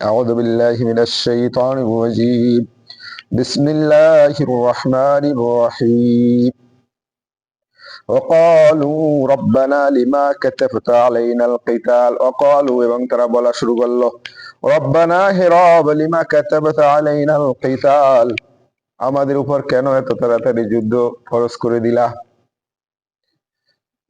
أعوذ بالله من الشيطان الرجيم بسم الله الرحمن الرحيم وقالوا ربنا لما كتبت علينا القتال وقالوا এবং তারা বলা শুরু করলো রব্বানা হে রব লিমা কাতাবাত আলাইনা আল কিতাল আমাদের উপর কেন এত তাড়াতাড়ি যুদ্ধ ফরজ করে দিলা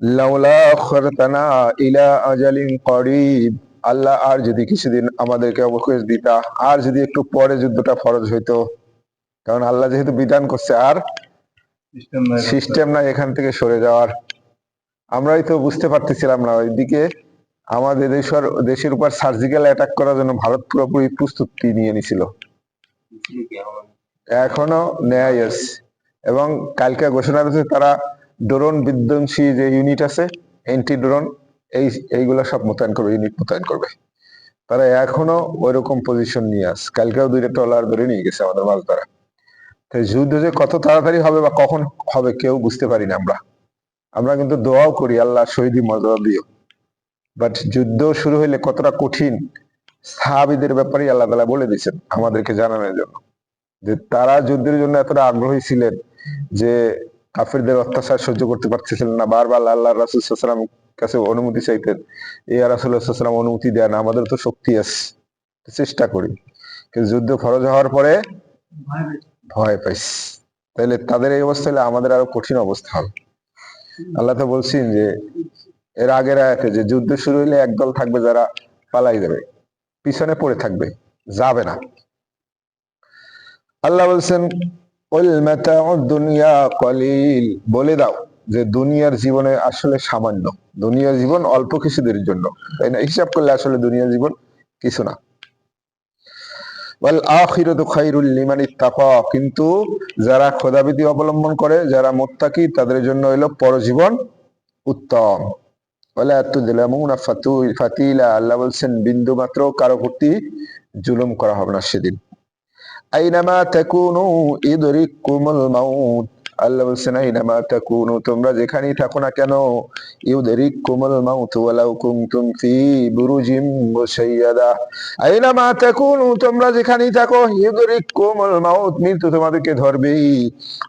লাউলা আখরতানা ইলা আজালিন করিব আল্লাহ আর যদি কিছুদিন আমাদেরকে অবকাশ দিতা আর যদি একটু পরে যুদ্ধটা ফরজ হইতো কারণ আল্লাহ যেহেতু বিধান করছে আর সিস্টেম না এখান থেকে সরে যাওয়ার। আমরাই তো বুঝতে পারতেছিলাম না ওইদিকে আমাদের দেশের দেশের উপর সার্জিক্যাল অ্যাটাক করার জন্য ভারত পুরোপুরি প্রস্তুতি নিয়ে নিছিল। এখনও নেয় এবং কালকে ঘোষণা করেছে তারা ড্রোন বিধ্বংসী যে ইউনিট আছে এন্টি ড্রোন এই, এইগুলা সব মোতায়েন করবে ইউনিট মোতায়েন করবে। তারা এখনও ওইরকম পজিশন নিয়ে আস কালকেও দুইটা ট্রলার ধরে নিয়ে গেছে আমাদের মাছ ধরা তাই যুদ্ধ যে কত তাড়াতাড়ি হবে বা কখন হবে কেউ বুঝতে পারি না আমরা। আমরা কিন্তু দোয়াও করি, আল্লাহ শহীদি মর্যাদা দিও। বাট যুদ্ধ শুরু হইলে কতটা কঠিন, সাহাবিদের ব্যাপারে আল্লাহ তালা বলে দিয়েছেন আমাদেরকে জানানোর জন্য। যে তারা যুদ্ধের জন্য এতটা আগ্রহী ছিলেন যে কাফিরদের অত্যাচার সহ্য করতে পারতেছিলেন না। বারবার আল্লাহ রাসুলাম কাছে অনুমতি চাইতেন। এই রাসুল্লাহাম অনুমতি দেন আমাদের তো শক্তি আছে। চেষ্টা করি। কিন্তু যুদ্ধ ফরজ হওয়ার পরে ভয় পাইছি। তাহলে তাদের এই অবস্থা হলে আমাদের আরও কঠিন অবস্থা হবে। আল্লাহ তো বলছেন যে, এর আগের আয়াতে যে যুদ্ধ শুরু হইলে একদল থাকবে যারা পালাই যাবে, পিছনে পড়ে থাকবে, যাবে না। আল্লাহ বলছেন "কুল মাতাউদ দুনিয়া কলিল। বলে দাও যে দুনিয়ার জীবনে আসলে সামান্য। দুনিয়ার জীবন অল্প কিছুদের জন্য। তাই না? হিসাব করলে আসলে দুনিয়ার জীবন কিছু না। কিন্তু যারা খোদাবিধি অবলম্বন করে, যারা মুত্তাকি, তাদের জন্য হলো পরজীবন উত্তম। আল্লাহ বলছেন, বিন্দু মাত্র কারও প্রতি জুলুম করা হবে না সেদিন। আইনামা তাকুনু ইদরিকুমুল মাউত। আল্লাহ বলছেন, আইনামা তাকুনু, তোমরা যেখানেই থাকো না কেন, ইউদরিকুমুল মাউত ওয়ালাউ কুনতুম ফি বুরুজিম মুশাইয়াদা। আইনামা তাকুনু, তোমরা যেখানেই থাকো, ইউদরিকুমুল মাউত, মৃত্যু তোমাদেরকে ধরবেই।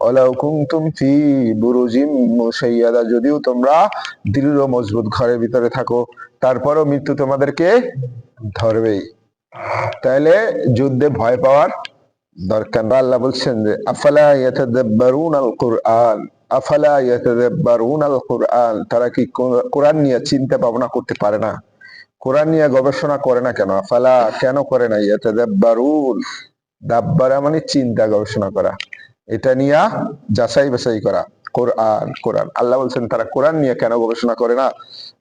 ওয়ালাউ কুনতুম ফি বুরুজিম মুশাইয়াদা, যদিও তোমরা দৃঢ় মজবুত ঘরের ভিতরে থাকো, তারপরও মৃত্যু তোমাদেরকে ধরবেই। তাহলে যুদ্ধে ভয় পাওয়ার দরকার আল্লাহ বলছেন যে, আফালা আল কুরআন আফালা আল কুরআন তারা কি কোরআন নিয়ে চিন্তা ভাবনা করতে পারে না? কোরআন নিয়ে গবেষণা করে না কেন? আফালা কেন করে না? ইয়াতাদাব্বারুন। দাব্বারা মানে চিন্তা গবেষণা করা। এটা নিয়ে যাচাই বাছাই করা। কোরআন কোরআন। আল্লাহ বলছেন, তারা কোরআন নিয়ে কেন গবেষণা করে না?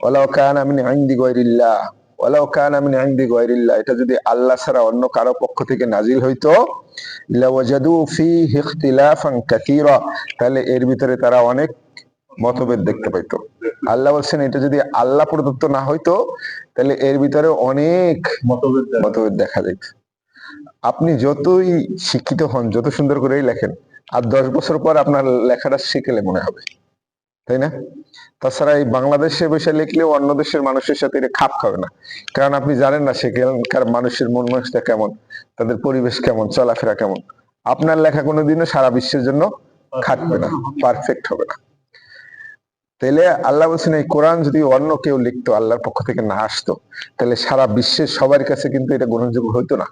ওয়ালাউ কানা মিন ইনদি গায়রিল্লাহ। ওয়ালাউ কানা ইনদি গায়রিল্লাহ, এটা যদি আল্লাহ ছাড়া অন্য কারও পক্ষ থেকে নাজিল হইতো তাহলে এর ভিতরে তারা অনেক মতভেদ দেখতে পাইতো। আল্লাহ বলছেন, এটা যদি আল্লাহ প্রদত্ত না হইতো, তাহলে এর ভিতরে অনেক মতভেদ দেখা মতভেদ দেখা যেত আপনি যতই শিক্ষিত হন, যত সুন্দর করেই লেখেন, আর দশ বছর পর আপনার লেখাটা শিখেলে মনে হবে। তাই না? তাছাড়া এই বাংলাদেশে বসে লিখলেও অন্য দেশের মানুষের সাথে এটা খাপ খাবে না। কারণ আপনি জানেন না সেখানকার মানুষের মন মানসিকতা কেমন, তাদের পরিবেশ কেমন, চলাফেরা কেমন। আপনার লেখা কোনোদিনও সারা বিশ্বের জন্য খাটবে না পারফেক্ট হবে না। তাহলে আল্লাহ বলছেন, এই কোরআন যদি অন্য কেউ লিখতো, আল্লাহর পক্ষ থেকে না আসতো তাহলে সারা বিশ্বের সবার কাছে কিন্তু এটা গ্রহণযোগ্য হইতো না।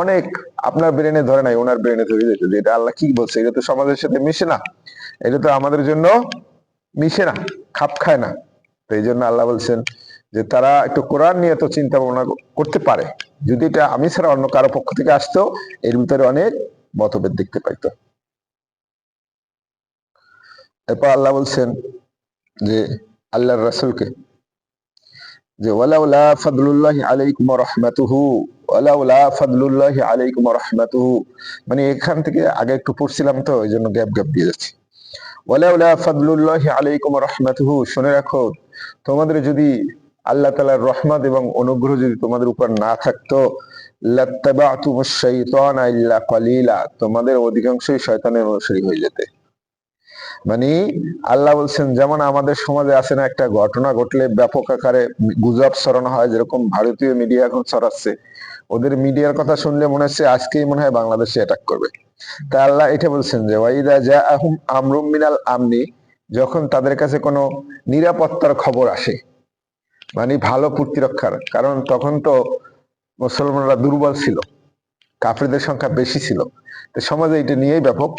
অনেক আপনার ব্রেনে ধরে নাই, ওনার ব্রেনে ধরে যেত যে এটা আল্লাহ কি বলছে? এটা তো সমাজের সাথে মিশে না। এটা তো আমাদের জন্য মিশে না, খাপ খায় না। তো এই জন্য আল্লাহ বলছেন যে তারা একটু কোরআন নিয়ে তো চিন্তা ভাবনা করতে পারে। যদি এটা আমি ছাড়া অন্য কারও পক্ষ থেকে আসতো, এর ভিতরে অনেক মতভেদ দেখতে পাইতো। এরপর আল্লাহ বলছেন যে আল্লাহর রাসূলকে, যে ওয়ালাউলা ফাদলুল্লাহি আলাইকুম রাহমাতুহু, ওয়ালাউলা ফাদলুল্লাহি আলাইকুম রাহমাতুহু। মানে এখান থেকে আগে একটু পড়ছিলাম তো, ওই জন্য গ্যাপ গ্যাপ দিয়ে যাচ্ছি। ওয়ালাউলা ফাদলুল্লাহি আলাইকুম রাহমাতুহু, শুনে রাখো, তোমাদের যদি আল্লাহ তালার রহমত এবং অনুগ্রহ যদি তোমাদের উপর না থাকতো লাত্তাবাতুমুশ শাইতানা ইল্লা কালিলা তোমাদের অধিকাংশই শয়তানের অনুসারী হয়ে যেতে। মানে আল্লাহ বলছেন, যেমন আমাদের সমাজে আছে না একটা ঘটনা ঘটলে ব্যাপক আকারে গুজব ছড়ানো হয়, যেরকম ভারতীয় মিডিয়া এখন ছড়াচ্ছে। ওদের মিডিয়ার কথা শুনলে মনে হচ্ছে আজকেই মনে হয় বাংলাদেশে অ্যাটাক করবে। তা আল্লাহ এটা বলছেন যে ওয়াইদা যা আহুম আমরুম মিনাল আমনি যখন তাদের কাছে কোনো নিরাপত্তার খবর আসে মানে ভালো প্রতিরক্ষার কারণ তখন তো মুসলমানরা দুর্বল ছিল, কাফেরদের সংখ্যা বেশি ছিল। তো সমাজে এটা নিয়েই ব্যাপক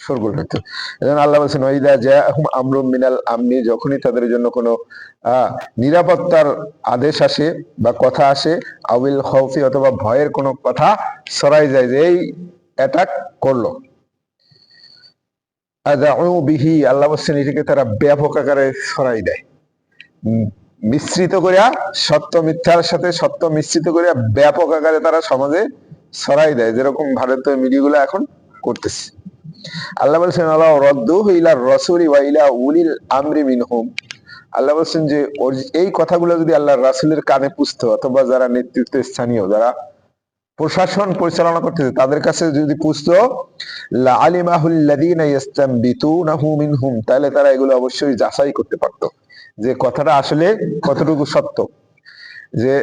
শোরগোল হইতো এজন্য আল্লাহ বলছেন ওইদা যা আহুম আমরুম মিনাল আমনি যখনই তাদের জন্য কোনো নিরাপত্তার আদেশ আসে বা কথা আসে, আউিল খৌফি অথবা ভয়ের কোনো কথা সরাই যায় যে, এই অ্যাটাক করল। বিহি, আল্লাহ বলছেন, এটাকে তারা ব্যাপক আকারে ছড়াই দেয়। মিশ্রিত করিয়া, সত্য মিথ্যার সাথে সত্য মিশ্রিত করিয়া ব্যাপক আকারে তারা সমাজে সরাই দেয়, যেরকম ভারতীয় মিডিয়াগুলো এখন করতেছে। আল্লাহ বলছেন, আল্লাহ রদ্দু ইলা রসুলি ইলা উলিল আমরি মিনহুম। আল্লাহ বলছেন যে এই কথাগুলো যদি আল্লাহ রাসুলের কানে পুষতো, অথবা যারা নেতৃত্ব স্থানীয়, যারা প্রশাসন পরিচালনা করতেছে, তাদের কাছে যদি পুষতো তাহলে তারা এগুলো অবশ্যই যাচাই করতে পারতো। যে কথাটা আসলে কতটুকু সত্য, যে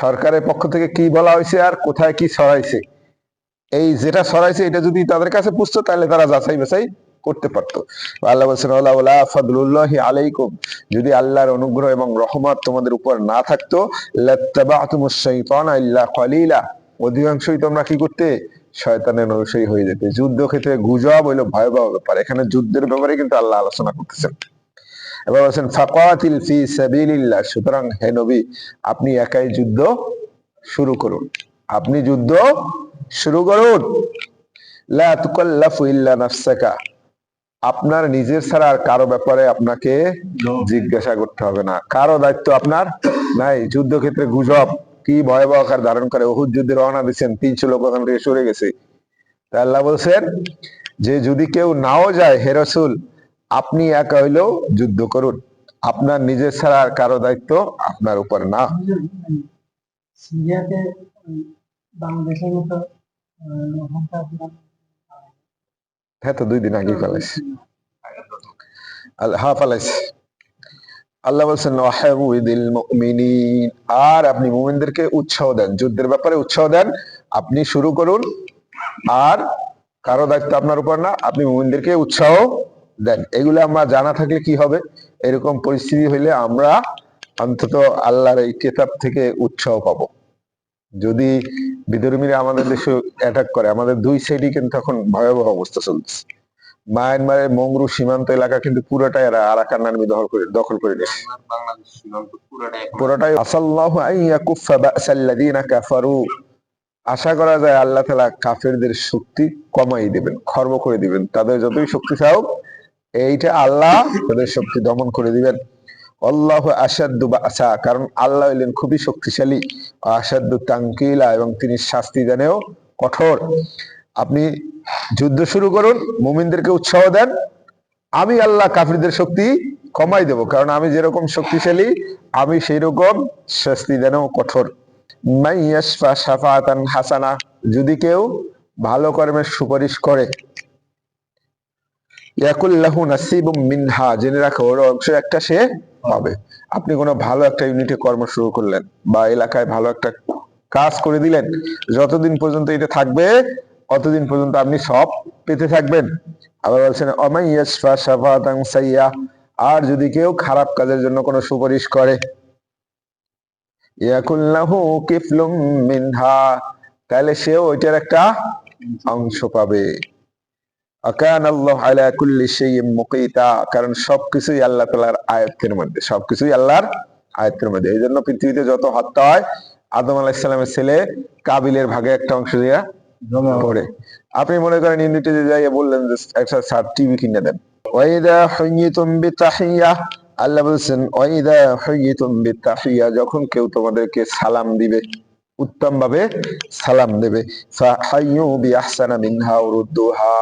সরকারের পক্ষ থেকে কি বলা হয়েছে আর কোথায় কি ছড়াইছে। এই যেটা ছড়াইছে, এটা যদি তাদের কাছে পুষতো, তাহলে তারা যাচাই বাছাই করতে পারতো। আল্লাহ বলছেন আল্লাহ আলাইকুম। যদি আল্লাহর অনুগ্রহ এবং রহমত তোমাদের উপর না থাকতো অধিকাংশই তোমরা কি করতে? শয়তানের অনুসারী হয়ে যেতে। যুদ্ধক্ষেত্রে গুজব হইল ভয়াবহ ব্যাপার। এখানে যুদ্ধের ব্যাপারে কিন্তু আল্লাহ আলোচনা করতেছেন। এবার বলছেন, ফাকাতিল ফি সাবিলিল্লাহ। সুতরাং, হে নবী, আপনি একাই যুদ্ধ শুরু করুন। আপনি যুদ্ধ শুরু করুন। লা তুকাল্লাফু ইল্লা নাফসাকা। আপনার নিজের ছাড়া আর কারও ব্যাপারে আপনাকে জিজ্ঞাসা করতে হবে না। কারও দায়িত্ব আপনার? নাই যুদ্ধক্ষেত্রে গুজব। কি ভয়াবহ আকার ধারণ করে? ওহুদ যুদ্ধে রওনা দিচ্ছেন। তিনশো লোক ওখান থেকে সরে গেছে। তা আল্লাহ বলছেন যে যদি কেউ নাও যায় হে রসুল আপনি একা হইলেও যুদ্ধ করুন। আপনার নিজের ছাড়া আর কারও দায়িত্ব আপনার উপর না। সিরিয়াতে বাংলাদেশের মতো হ্যাঁ দুই দিন আগে ফেলাইছে। আল- হ্যাঁ ফেলাইছে। আল্লাহ বলছেন আর আপনি মুমিনদেরকে উৎসাহ দেন, যুদ্ধের ব্যাপারে উৎসাহ দেন। আপনি শুরু করুন, আর কারও দায়িত্ব আপনার উপর না, আপনি মুমিনদেরকে উৎসাহ দেন। এগুলো আমরা জানা থাকলে কি হবে? এরকম পরিস্থিতি হইলে আমরা অন্তত আল্লাহর এই কেতাব থেকে উৎসাহ পাবো। যদি বিধর্মীরা আমাদের দেশে অ্যাটাক করে, আমাদের দুই সাইডই কিন্তু এখন ভয়াবহ অবস্থা চলছে মায়ানমারের মংরু সীমান্ত এলাকা কিন্তু পুরোটাই এরা আরাকান আর্মি দখল করে দখল করে নিয়েছে। পুরোটাই আসাল্লাহু ইয়াকুফা বাসাল্লাযীনা কাফারু। আশা করা যায় আল্লাহ তাআলা কাফেরদের শক্তি কমাই দিবেন, খর্ব করে দিবেন। তাদের যতই শক্তি থাকুক, এইটা আল্লাহ তাদের শক্তি দমন করে দিবেন। আল্লাহ আসাদ্দু বাসা, কারণ আল্লাহ হইলেন খুবই শক্তিশালী আসাদ্দু তাঙ্কিলা এবং তিনি শাস্তি জানেও কঠোর। আপনি যুদ্ধ শুরু করুন, মুমিনদেরকে উৎসাহ দেন, আমি আল্লাহ কাফিরদের শক্তি কমাই দেব, কারণ আমি যেরকম শক্তিশালী, আমি সেই রকম শাস্তি দেন কঠোর। হাসানা, যদি কেউ ভালো কর্মের সুপারিশ করে। ইয়াকুল্লাহু নাসিবুম মিনহা, জেনে রাখো, ওর অংশ একটা সে পাবে আপনি কোনো ভালো একটা ইউনিটে কর্ম শুরু করলেন বা এলাকায় ভালো একটা কাজ করে দিলেন, যতদিন পর্যন্ত এটা থাকবে, অতদিন পর্যন্ত আপনি সব পেতে থাকবেন। আবার বলছেন আর যদি কেউ খারাপ কাজের জন্য কোনো সুপারিশ করে কিফলুম মিনহা তাহলে সেও ওইটার একটা অংশ পাবে। আকান আল্লাহ আলা কুল্লি শাইইন মুকিতা। কারণ সবকিছুই আল্লাহ তাআলার আয়াতের মধ্যে সবকিছুই আল্লাহর আয়াতের মধ্যে। এই জন্য পৃথিবীতে যত হত্যা হয় আদম আলাইহিস ছেলে কাবিলের ভাগে একটা অংশ দিয়া পড়ে। আপনি মনে করেন ইউনিটে যে যাইয়ে বললেন যে একটা স্যার টিভি কিনে দেন। ওয়াইদা বিতাহিয়া আল্লাহ বলছেন ওয়াইদা বিতাহিয়া যখন কেউ তোমাদেরকে সালাম দিবে উত্তম ভাবে সালাম দেবে ফাহাইয়ু বিআহসানা মিনহা উরুদ্দুহা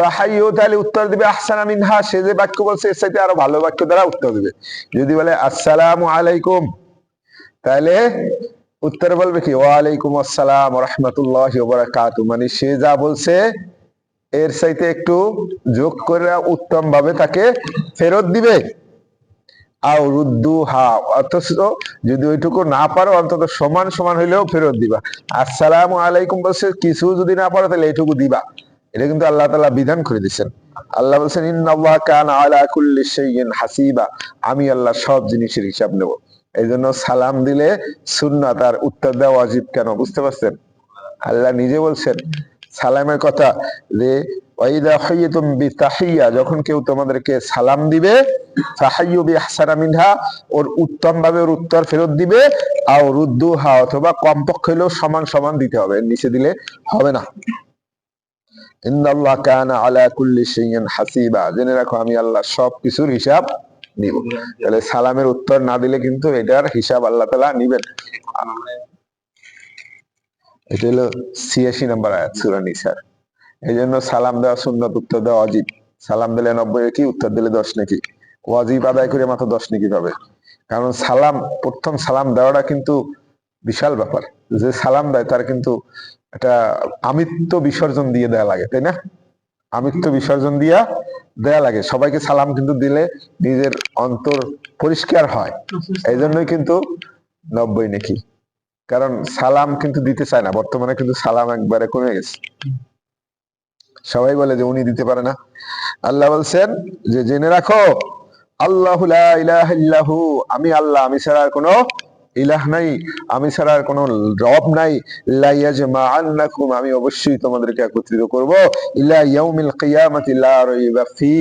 ফাহাইয়ু তাহলে উত্তর দিবে, আহসানা মিনহা, সে যে বাক্য বলছে, এর চাইতে আরও ভালো বাক্য দ্বারা উত্তর দিবে। যদি বলে, আসসালামু আলাইকুম, তাহলে উত্তর বলবে কি, ওয়ালাইকুম আসসালাম রহমতুল্লাহ বারাকাতু মানে সে যা বলছে, এর চাইতে একটু যোগ করে উত্তম ভাবে তাকে ফেরত দিবে। আও রুদ্দু হা অথচ যদি ওইটুকু না পারো, অন্তত সমান সমান হইলেও ফেরত দিবা। আসসালামু আলাইকুম বলছে, কিছু যদি না পারো, তাহলে এইটুকু দিবা। এটা কিন্তু আল্লাহ তালা বিধান করে দিচ্ছেন আল্লাহ বলছেন ইন্নাল্লাহ কানা হাসিবা। আমি আল্লাহ সব জিনিসের হিসাব নেব। এই জন্য সালাম দিলে সুন্নাত আর উত্তর দেওয়া ওয়াজিব কেন, বুঝতে পারছেন? আল্লাহ নিজে বলছেন, সালামের কথা যে, ওয়াইদা হাইয়াতুম বিতাহিয়া, যখন কেউ তোমাদেরকে সালাম দিবে, ফাহাইয়ু বিআহসানা মিনহা, ওর উত্তম ভাবে ওর উত্তর ফেরত দিবে, আও রুদ্দুহা, অথবা কমপক্ষে হলেও সমান সমান দিতে হবে। নিচে দিলে হবে না। জেনে রাখো, আমি আল্লাহ সব হিসাব নিব। তাহলে সালামের উত্তর না দিলে কিন্তু এটার হিসাব আল্লাহ তাআলা নিবেন। এটা হলো ছিয়াশি নম্বর আয়াত, সূরা নিসার। এই জন্য সালাম দেওয়া সুন্নত, উত্তর দেওয়া অজিব সালাম দিলে নব্বই নাকি উত্তর দিলে দশ নাকি? ওয়াজিব আদায় করে মাত্র দশ নাকি পাবে? কারণ সালাম, প্রথম সালাম দেওয়াটা কিন্তু বিশাল ব্যাপার। যে সালাম দেয়, তার কিন্তু একটা আমিত্ব বিসর্জন দিয়ে দেয়া লাগে, তাই না? আমিত্ব বিসর্জন দিয়া দেয়া লাগে। সবাইকে সালাম কিন্তু দিলে নিজের অন্তর পরিষ্কার হয়। এই জন্যই কিন্তু নব্বই নাকি। কারণ সালাম কিন্তু দিতে চায় না। বর্তমানে কিন্তু সালাম একবারে কমে গেছে। সবাই বলে যে উনি দিতে পারে না। আল্লাহ বলছেন যে, জেনে রাখো, আল্লাহ আমি আল্লাহ, আমি ছাড়া আর কোনো ইলাহ নাই, আমি ছাড়া আর কোনো রব নাই। লাইয়াজ মা আন্নাকুম, আমি অবশ্যই তোমাদেরকে একত্রিত করব। ইলা ইয়াউমিল কিয়ামাতি, লা রাইবা ফি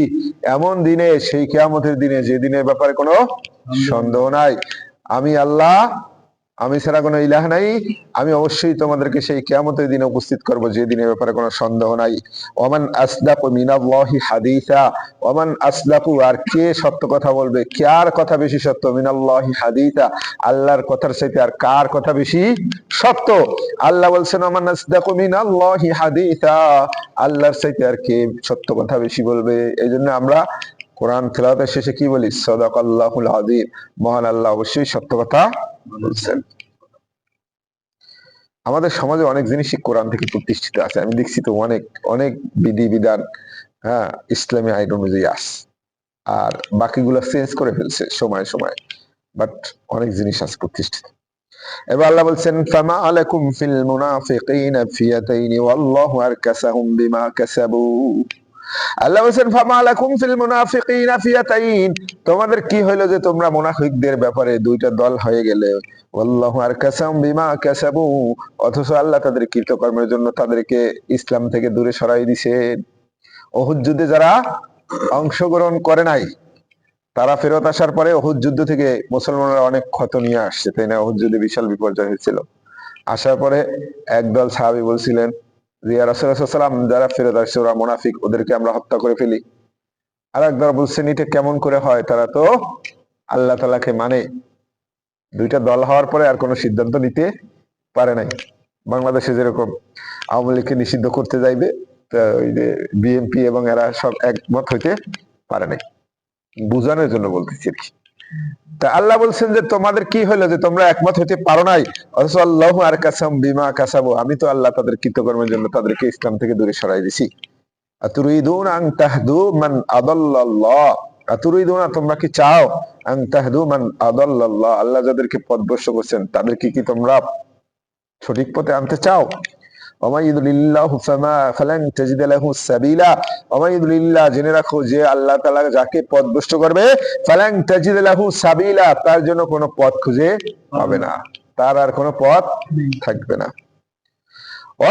এমন দিনে, সেই কিয়ামতের দিনে, যে দিনের ব্যাপারে কোনো সন্দেহ নাই। আমি আল্লাহ আমি ছাড়া কোনো ইলাহ নাই। আমি অবশ্যই তোমাদেরকে সেই কিয়ামতের দিনে উপস্থিত করব, যে দিনের ব্যাপারে কোনো সন্দেহ নাই। ওমান আসদাকু মিনাল্লাহি হাদিসা, ওমান আসদাকু, আর কে সত্য কথা বলবে? কার কথা বেশি সত্য? মিনাল্লাহি হাদিসা, আল্লাহর কথার চাইতে আর কার কথা বেশি সত্য? আল্লাহ বলছেন, ওমান আসদাকু মিনাল্লাহি হাদিসা, আল্লাহর চাইতে আর কে সত্য কথা বেশি বলবে? এই জন্য আমরা কোরআন তেলাওয়াতের শেষে কি বলি? সদাকাল্লাহুল আযীম। মহান আল্লাহ অবশ্যই সত্য কথা বলছেন। আমাদের সমাজে অনেক জিনিসই কোরআন থেকে প্রতিষ্ঠিত আছে। আমি দেখছি তো অনেক অনেক বিধি বিধান হ্যাঁ ইসলামী আইন অনুযায়ী আস আর বাকিগুলো চেঞ্জ করে ফেলছে সময় সময়। বাট অনেক জিনিস আছে প্রতিষ্ঠিত। এবার আল্লাহ বলছেন, ফামা আলাইকুম ফিল মুনাফিকিনা ফিয়াতাইনি ওয়াল্লাহু আরকাসাহুম বিমা কাসাবু। আল্লাহ বলছেন তোমাদের কি যে তোমরা মুনাফিকদের ব্যাপারে দুইটা দল হয়ে গেলে? ইসলাম থেকে দূরে সরাই যুদ্ধে যারা অংশগ্রহণ করে নাই, তারা ফেরত আসার পরে অহুদ যুদ্ধ থেকে মুসলমানরা অনেক ক্ষত নিয়ে আসছে, তাই না? অহুদ যুদ্ধে বিশাল বিপর্যয় হয়েছিল। আসার পরে একদল সাহাবি বলছিলেন যারা ফেরত আসছে, ওরা মোনাফিক, ওদেরকে আমরা হত্যা করে ফেলি। আর একবার বলছেন এটা কেমন করে হয়? তারা তো আল্লাহ তালাকে মানে। দুইটা দল হওয়ার পরে আর কোনো সিদ্ধান্ত নিতে পারে নাই। বাংলাদেশে যেরকম আওয়ামী লীগকে নিষিদ্ধ করতে যাইবে, তা ওই যে বিএনপি এবং এরা সব একমত হইতে পারে নাই। বুঝানোর জন্য বলতেছি আর কি। তা আল্লাহ বলছেন যে, তোমাদের কি হলো যে তোমরা একমত হইতে পারো নাই? অথচ আল্লাহ আর কাসাম বিমা কাসাবো। আমি তো আল্লাহ তাদের কৃতকর্মের জন্য তাদেরকে ইসলাম থেকে দূরে সরাই দিছি। তোমরা কি চাও? আল্লাহ যাদেরকে পথভ্রষ্ট করছেন, তাদেরকে কি তোমরা সঠিক পথে আনতে চাও? ওমা ইদুলিল্লাহু তাজিদ লাহু সাবিলা ওমা ইদুলিল্লাহ জেনে রাখো যে আল্লাহ তাআলা যাকে পথভ্রষ্ট করবে ফালান তাজিদ লাহু সাবিলা তার জন্য কোনো পথ খুঁজে পাবে না। তার আর কোনো পথ থাকবে না।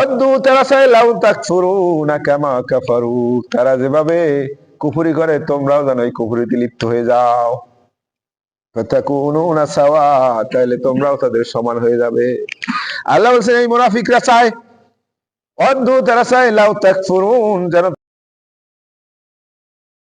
অদ্দু তারা চাই লাউ তাকফুরুনা কামা কাফারু। তারা যেভাবে কুফরি করে, তোমরাও যেন এই কুফরিতে লিপ্ত হয়ে যাও। তাহলে তোমরাও তাদের সমান হয়ে যাবে। আল্লাহ বলছেন, এই মুনাফিকরা চায় অদ্ভুত রাসায় লাউ তাকফুরুন যেন